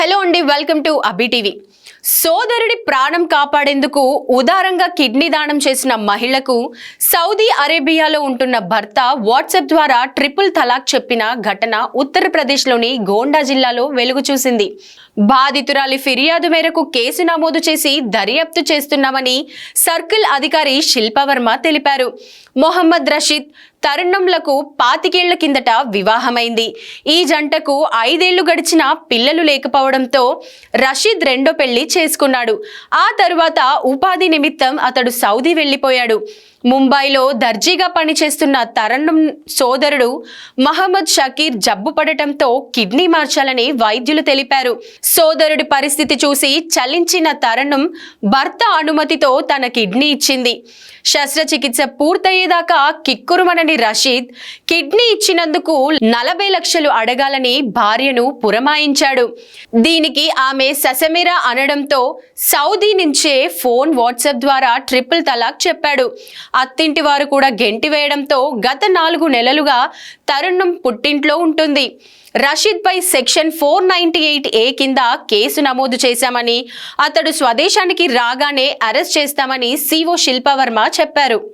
Hello అండి welcome to అబి TV. సోదరుడి ప్రాణం కాపాడేందుకు ఉదారంగా కిడ్నీ దానం చేసిన మహిళకు సౌదీ అరేబియాలో ఉంటున్న భర్త వాట్సాప్ ద్వారా ట్రిపుల్ తలాక్ చెప్పిన ఘటన ఉత్తరప్రదేశ్లోని గోండా జిల్లాలో వెలుగు చూసింది. బాధితురాలి ఫిర్యాదు మేరకు కేసు నమోదు చేసి దర్యాప్తు చేస్తున్నామని సర్కిల్ అధికారి శిల్పవర్మ తెలిపారు. మొహమ్మద్ రషీద్ తరుణంలకు పాతికేళ్ళ కిందట వివాహమైంది. ఈ జంటకు ఐదేళ్ళు గడిచిన పిల్లలు లేకపోవడంతో రషీద్ రెండో పెళ్ళి చేసుకున్నాడు. ఆ తరువాత ఉపాధి నిమిత్తం అతడు సౌదీ వెళ్ళిపోయాడు ముంబైలో దర్జీగా పనిచేస్తున్న తరణం సోదరుడు మహమ్మద్ షకీర్ జబ్బు పడటంతో కిడ్నీ మార్చాలని వైద్యులు తెలిపారు. సోదరుడి పరిస్థితి చూసి చలించిన తరణం భర్త అనుమతితో తన కిడ్నీ ఇచ్చింది. శస్త్రచికిత్స పూర్తయ్యేదాకా కిక్కురుమనని రషీద్ కిడ్నీ ఇచ్చినందుకు నలభై లక్షలు అడగాలని భార్యను పురమాయించాడు. దీనికి ఆమె ససమిరా అనడంతో సౌదీ నుంచే ఫోన్ వాట్సాప్ ద్వారా ట్రిపుల్ తలాక్ చెప్పాడు. అత్తింటి వారు కూడా గెంటి వేయడంతో గత నాలుగు నెలలుగా తరుణం పుట్టింట్లో ఉంటుంది. రషీద్ పై section four ninety eight A కింద కేసు నమోదు చేశామని అతడు స్వదేశానికి రాగానే అరెస్ట్ చేస్తామని సిఓ శిల్పవర్మ చెప్పారు.